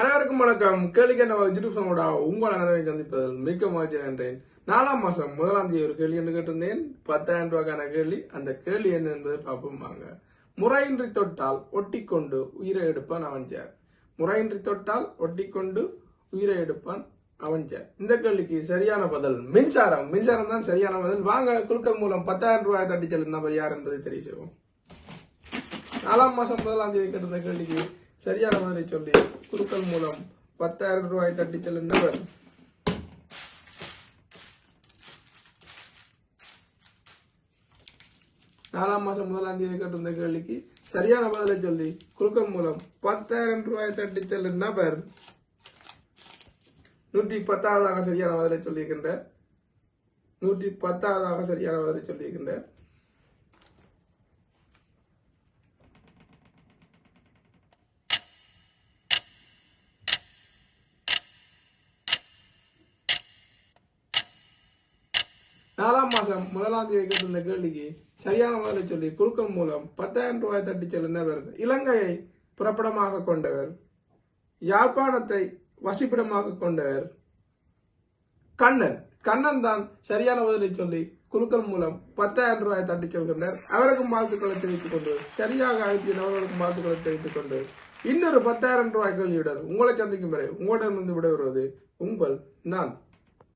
அனைவருக்கும் வணக்கம். கேள்விக்கு நம்ம யூடியூப் சேனலோட உங்கள் அனைவரையும் சந்திப்பதில் மிக்க மகிழ்ச்சி என்றேன் நாலாம் மாசம் முதலாம் தேதி ஒரு கேள்வி என்று கேட்டிருந்தேன். பத்தாயிரம் ரூபாய்க்கான கேள்வி. அந்த கேள்வி என்ன என்பதை பார்ப்போம் வாங்க. முறையின்றி தொட்டால் ஒட்டிக்கொண்டு உயிரை எடுப்பான் அவன் சார் முறையின்றி தொட்டால் ஒட்டிக்கொண்டு உயிரை எடுப்பான் அவன் சார் இந்த கேள்விக்கு சரியான பதில் மின்சாரம். மின்சாரம் தான் சரியான பதில். வாங்க குழுக்கள் மூலம் பத்தாயிரம் ரூபாய் தட்டி செல்லும் நபர் யார் என்பதை தெரிய செய்வோம். நாலாம் மாசம் முதலாம் தேதி கேட்டிருந்த கேள்விக்கு சரியான மாதிரி சொல்லி குழுக்கள் மூலம் பத்தாயிரம் ரூபாய் தட்டி செல்லும் நபர். நாலாம் மாசம் முதலாம் தேதி கேட்டிருந்த கேள்விக்கு சரியான பதிலை சொல்லி குறுக்கம் மூலம் பத்தாயிரம் ரூபாய் தட்டி செல்லும் நபர். நூற்றி பத்தாவதாக சரியான பதிலை சொல்லியிருக்கின்றார். நூற்றி பத்தாவதாக சரியான பதிலை சொல்லியிருக்கின்றார். நாலாம் மாசம் முதலாம் தேதி கேட்டிருந்த கேள்விக்கு சரியான பதிலை சொல்லி குழுக்கள் மூலம் பத்தாயிரம் ரூபாய் தட்டி செல்லும் இலங்கையை புறப்படமாக கொண்டவர். யாழ்ப்பாணத்தை வசிப்பிடமாக கொண்டவர். கண்ணன். கண்ணன் தான் சரியான பதிலை சொல்லி குழுக்கள் மூலம் பத்தாயிரம் ரூபாய் தட்டி செல்கின்றனர். அவருக்கும் வாழ்த்துக்களை தெரிவித்துக் கொண்டு சரியாக அனுப்பிய நபர்களுக்கும் வாழ்த்துக்களை தெரிவித்துக் கொண்டு இன்னொரு பத்தாயிரம் ரூபாய் கேள்வியுடன் உங்களை சந்திக்கும் வரை உங்களிடமிருந்து விடைபெறுவது உங்கள் நான்.